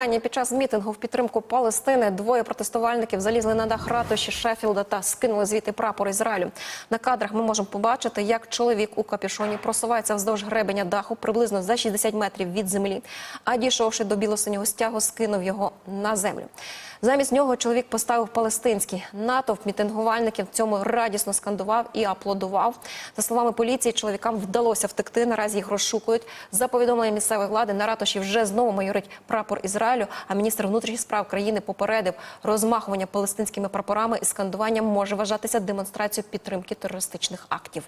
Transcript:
Під час мітингу в підтримку Палестини двоє протестувальників залізли на дах ратуші Шеффілда та скинули звідти прапор Ізраїлю. На кадрах ми можемо побачити, як чоловік у капюшоні просувається вздовж гребеня даху приблизно за 60 метрів від землі, а дійшовши до білосинього стягу, скинув його на землю. Замість нього чоловік поставив палестинський натовп мітингувальників. Цьому радісно скандував і аплодував. За словами поліції, чоловікам вдалося втекти. Наразі їх розшукують. За повідомленням місцевої влади на ратуші вже знову майорить прапор Ізраїлю. А міністр внутрішніх справ країни попередив, розмахування палестинськими прапорами і скандуванням може вважатися демонстрацією підтримки терористичних актів.